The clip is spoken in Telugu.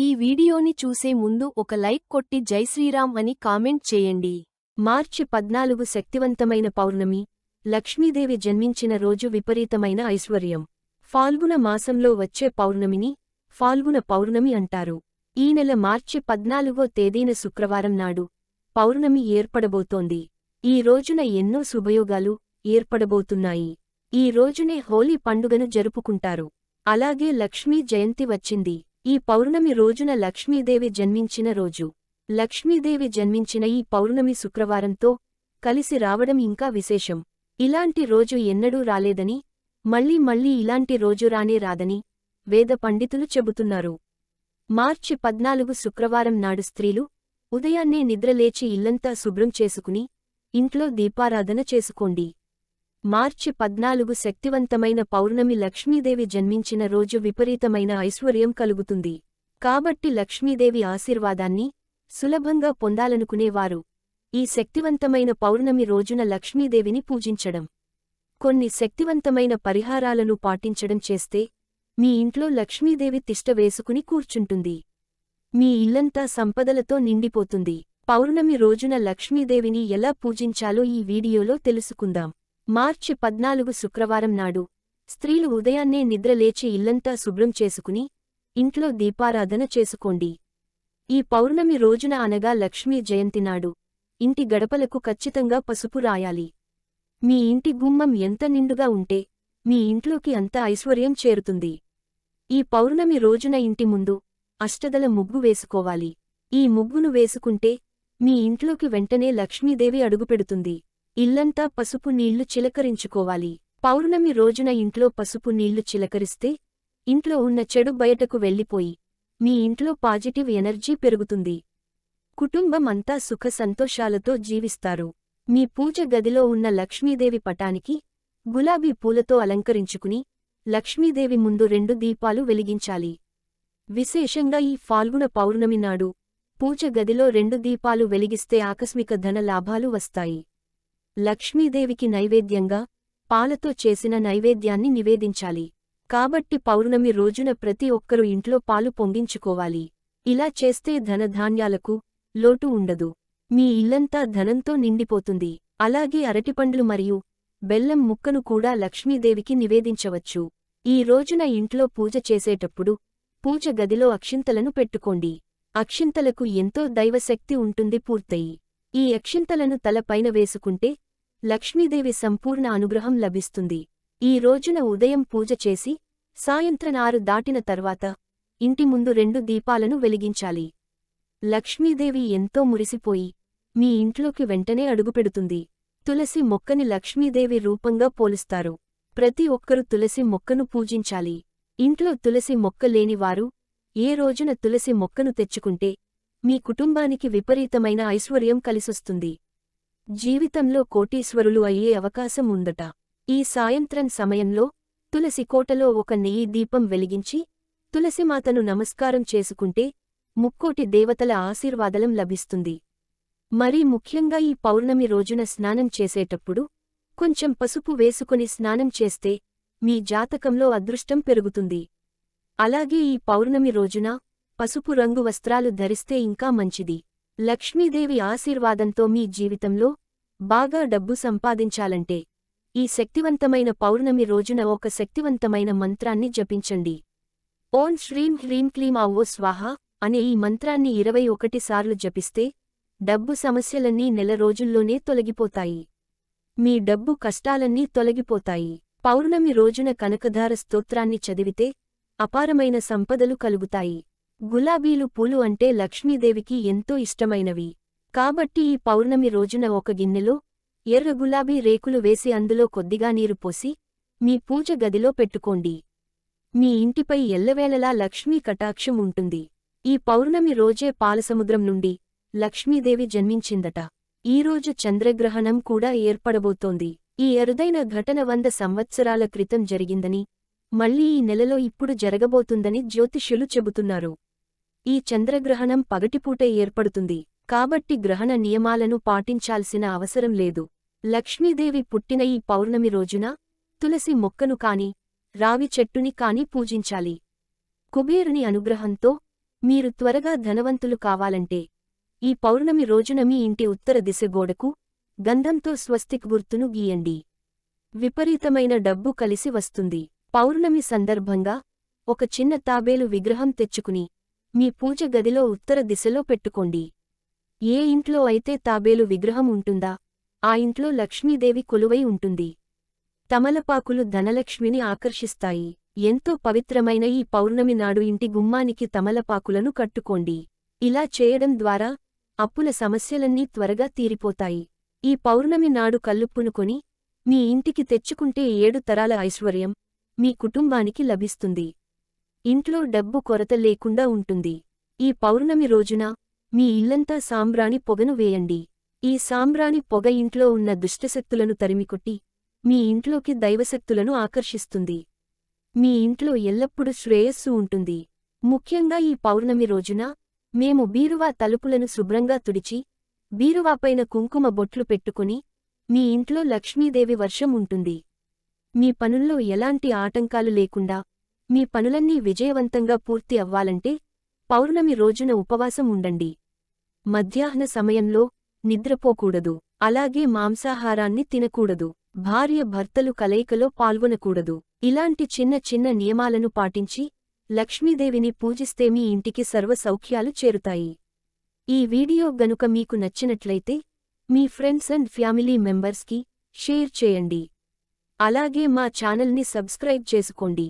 ఈ వీడియోని చూసే ముందు ఒక లైక్ కొట్టి జై శ్రీరామ్ అని కామెంట్ చేయండి. మార్చి పద్నాలుగు శక్తివంతమైన పౌర్ణమి లక్ష్మీదేవి జన్మించిన రోజు విపరీతమైన ఐశ్వర్యం. ఫాల్గుణ మాసంలో వచ్చే పౌర్ణమిని ఫాల్గుణ పౌర్ణమి అంటారు. ఈ నెల మార్చి పద్నాలుగో తేదీన శుక్రవారం నాడు పౌర్ణమి ఏర్పడబోతోంది. ఈ రోజున ఎన్నో శుభయోగాలు ఏర్పడబోతున్నాయి. ఈ రోజునే హోలీ పండుగను జరుపుకుంటారు. అలాగే లక్ష్మీ జయంతి వచ్చింది. ఈ పౌర్ణమి రోజున లక్ష్మీదేవి జన్మించిన రోజు. లక్ష్మీదేవి జన్మించిన ఈ పౌర్ణమి శుక్రవారంతో కలిసి రావడం ఇంకా విశేషం. ఇలాంటి రోజు ఎన్నడూ రాలేదని మళ్ళీ మళ్ళీ ఇలాంటి రోజు రానే రాదని వేద పండితులు చెబుతున్నారు. మార్చి పద్నాలుగు శుక్రవారం నాడు స్త్రీలు ఉదయాన్నే నిద్రలేచి ఇల్లంతా శుభ్రం చేసుకుని ఇంట్లో దీపారాధన చేసుకోండి. మార్చి పద్నాలుగు శక్తివంతమైన పౌర్ణమి లక్ష్మీదేవి జన్మించిన రోజు విపరీతమైన ఐశ్వర్యం కలుగుతుంది. కాబట్టి లక్ష్మీదేవి ఆశీర్వాదాన్ని సులభంగా పొందాలనుకునేవారు. ఈ శక్తివంతమైన పౌర్ణమి రోజున లక్ష్మీదేవిని పూజించడం. కొన్ని శక్తివంతమైన పరిహారాలను పాటించడం చేస్తే మీ ఇంట్లో లక్ష్మీదేవి తిష్ట వేసుకుని కూర్చుంటుంది. మీ ఇల్లంతా సంపదలతో నిండిపోతుంది. పౌర్ణమి రోజున లక్ష్మీదేవిని ఎలా పూజించాలో ఈ వీడియోలో తెలుసుకుందాం. మార్చి పద్నాలుగు శుక్రవారం నాడు స్త్రీలు ఉదయాన్నే నిద్రలేచి ఇల్లంతా శుభ్రం చేసుకుని ఇంట్లో దీపారాధన చేసుకోండి. ఈ పౌర్ణమి రోజున అనగా లక్ష్మీ జయంతి నాడు ఇంటి గడపలకు ఖచ్చితంగా పసుపు రాయాలి. మీ ఇంటి గుమ్మం ఎంత నిండుగా ఉంటే మీ ఇంట్లోకి అంత ఐశ్వర్యం చేరుతుంది. ఈ పౌర్ణమి రోజున ఇంటి ముందు అష్టదల ముగ్గు వేసుకోవాలి. ఈ ముగ్గును వేసుకుంటే మీ ఇంట్లోకి వెంటనే లక్ష్మీదేవి అడుగుపెడుతుంది. ఇల్లంతా పసుపు నీళ్ళు చిలకరించుకోవాలి. పౌర్ణమి రోజున ఇంట్లో పసుపు నీళ్ళు చిలకరిస్తే ఇంట్లో ఉన్న చెడు బయటకు వెళ్ళిపోయి మీ ఇంట్లో పాజిటివ్ ఎనర్జీ పెరుగుతుంది. కుటుంబం అంతా సుఖ సంతోషాలతో జీవిస్తారు. మీ పూజ గదిలో ఉన్న లక్ష్మీదేవి పటానికి గులాబీ పూలతో అలంకరించుకుని లక్ష్మీదేవి ముందు రెండు దీపాలు వెలిగించాలి. విశేషంగా ఈ ఫాల్గుణ పౌర్ణమి నాడు పూజ గదిలో రెండు దీపాలు వెలిగిస్తే ఆకస్మిక ధన లాభాలు వస్తాయి. లక్ష్మీదేవికి నైవేద్యంగా పాలతో చేసిన నైవేద్యాన్ని నివేదించాలి. కాబట్టి పౌర్ణమి రోజున ప్రతి ఒక్కరూ ఇంట్లో పాలు పొంగించుకోవాలి. ఇలా చేస్తే ధనధాన్యాలకు లోటు ఉండదు. మీ ఇల్లంతా ధనంతో నిండిపోతుంది. అలాగే అరటిపండ్లు మరియు బెల్లం ముక్కను కూడా లక్ష్మీదేవికి నివేదించవచ్చు. ఈ రోజున ఇంట్లో పూజ చేసేటప్పుడు పూజ గదిలో అక్షింతలను పెట్టుకోండి. అక్షింతలకు ఎంతో దైవశక్తి ఉంటుంది పూర్తయి. ఈ అక్షింతలను తలపైన వేసుకుంటే లక్ష్మీదేవి సంపూర్ణ అనుగ్రహం లభిస్తుంది. ఈ రోజున ఉదయం పూజ చేసి సాయంత్రనారు దాటిన తర్వాత ఇంటి ముందు రెండు దీపాలను వెలిగించాలి. లక్ష్మీదేవి ఎంతో మురిసిపోయి మీ ఇంట్లోకి వెంటనే అడుగుపెడుతుంది. తులసి మొక్కని లక్ష్మీదేవి రూపంగా పోలుస్తారు. ప్రతి ఒక్కరూ తులసి మొక్కను పూజించాలి. ఇంట్లో తులసి మొక్క లేనివారు ఏ రోజున తులసి మొక్కను తెచ్చుకుంటే మీ కుటుంబానికి విపరీతమైన ఐశ్వర్యం కలిసొస్తుంది. జీవితంలో కోటీశ్వరులు అయ్యే అవకాశం ఉందట. ఈ సాయంత్రం సమయంలో తులసి కోటలో ఒక నెయ్యి దీపం వెలిగించి తులసిమాతను నమస్కారం చేసుకుంటే ముక్కోటి దేవతల ఆశీర్వాదలం లభిస్తుంది. మరీ ముఖ్యంగా ఈ పౌర్ణమి రోజున స్నానం చేసేటప్పుడు కొంచెం పసుపు వేసుకుని స్నానం చేస్తే మీ జాతకంలో అదృష్టం పెరుగుతుంది. అలాగే ఈ పౌర్ణమి రోజున పసుపు రంగు వస్త్రాలు ధరిస్తే ఇంకా మంచిది. లక్ష్మీదేవి ఆశీర్వాదంతో మీ జీవితంలో బాగా డబ్బు సంపాదించాలంటే ఈ శక్తివంతమైన పౌర్ణమి రోజున ఒక శక్తివంతమైన మంత్రాన్ని జపించండి. ఓం శ్రీం హ్రీం క్లీం ఆవో స్వాహ అనే ఈ మంత్రాన్ని ఇరవై ఒకటి సార్లు జపిస్తే డబ్బు సమస్యలన్నీ నెల రోజుల్లోనే తొలగిపోతాయి. మీ డబ్బు కష్టాలన్నీ తొలగిపోతాయి. పౌర్ణమి రోజున కనకధార స్తోత్రాన్ని చదివితే అపారమైన సంపదలు కలుగుతాయి. గులాబీలు పూలు అంటే లక్ష్మీదేవికి ఎంతో ఇష్టమైనవి. కాబట్టి ఈ పౌర్ణమి రోజున ఒక గిన్నెలో ఎర్ర గులాబీ రేకులు వేసి అందులో కొద్దిగా నీరు పోసి మీ పూజ గదిలో పెట్టుకోండి. మీ ఇంటిపై ఎల్లవేళలా లక్ష్మీ కటాక్షం ఉంటుంది. ఈ పౌర్ణమి రోజే పాలసముద్రం నుండి లక్ష్మీదేవి జన్మించిందట. ఈరోజు చంద్రగ్రహణం కూడా ఏర్పడబోతోంది. ఈ అరుదైన ఘటన వంద సంవత్సరాల క్రితం జరిగిందని మళ్ళీ ఈ నెలలో ఇప్పుడు జరగబోతుందని జ్యోతిష్యులు చెబుతున్నారు. ఈ చంద్రగ్రహణం పగటిపూటే ఏర్పడుతుంది. కాబట్టి గ్రహణ నియమాలను పాటించాల్సిన అవసరం లేదు. లక్ష్మీదేవి పుట్టిన ఈ పౌర్ణమి రోజున తులసి మొక్కను కాని రావి చెట్టుని కాని పూజించాలి. కుబేరుని అనుగ్రహంతో మీరు త్వరగా ధనవంతులు కావాలంటే ఈ పౌర్ణమి రోజున మీ ఇంటి ఉత్తర దిశ గోడకు గంధంతో స్వస్తిక్ గుర్తును గీయండి. విపరీతమైన డబ్బు కలిసి వస్తుంది. పౌర్ణమి సందర్భంగా ఒక చిన్న తాబేలు విగ్రహం తెచ్చుకుని మీ పూజ గదిలో ఉత్తర దిశలో పెట్టుకోండి. ఏ ఇంట్లో అయితే తాబేలు విగ్రహం ఉంటుందా ఆ ఇంట్లో లక్ష్మీదేవి కొలువై ఉంటుంది. తమలపాకులు ధనలక్ష్మిని ఆకర్షిస్తాయి. ఎంతో పవిత్రమైన ఈ పౌర్ణమి నాడు ఇంటి గుమ్మానికి తమలపాకులను కట్టుకోండి. ఇలా చేయడం ద్వారా అప్పుల సమస్యలన్నీ త్వరగా తీరిపోతాయి. ఈ పౌర్ణమి నాడు కల్లుప్పునుకొని మీ ఇంటికి తెచ్చుకుంటే ఏడు తరాల ఐశ్వర్యం మీ కుటుంబానికి లభిస్తుంది. ఇంట్లో డబ్బు కొరత లేకుండా ఉంటుంది. ఈ పౌర్ణమి రోజున మీ ఇల్లంతా సాంబ్రాణి పొగను వేయండి. ఈ సాంబ్రాణి పొగ ఇంట్లో ఉన్న దుష్టశక్తులను తరిమికొట్టి మీ ఇంట్లోకి దైవశక్తులను ఆకర్షిస్తుంది. మీ ఇంట్లో ఎల్లప్పుడూ శ్రేయస్సు ఉంటుంది. ముఖ్యంగా ఈ పౌర్ణమి రోజున మేము బీరువా తలుపులను శుభ్రంగా తుడిచి బీరువాపైన కుంకుమ బొట్లు పెట్టుకుని మీ ఇంట్లో లక్ష్మీదేవి వర్షం ఉంటుంది. మీ పనుల్లో ఎలాంటి ఆటంకాలు లేకుండా మీ పనులన్నీ విజయవంతంగా పూర్తి అవ్వాలంటే పౌర్ణమి రోజున ఉపవాసం ఉండండి. మధ్యాహ్న సమయంలో నిద్రపోకూడదు. అలాగే మాంసాహారాన్ని తినకూడదు. భార్య భర్తలు కలయికలో పాల్గొనకూడదు. ఇలాంటి చిన్న చిన్న నియమాలను పాటించి లక్ష్మీదేవిని పూజిస్తే మీ ఇంటికి సర్వ సౌఖ్యాలు చేరుతాయి. ఈ వీడియో గనుక మీకు నచ్చినట్లయితే మీ ఫ్రెండ్స్ అండ్ ఫ్యామిలీ మెంబర్స్కి షేర్ చేయండి. అలాగే మా ఛానల్ని సబ్స్క్రైబ్ చేసుకోండి.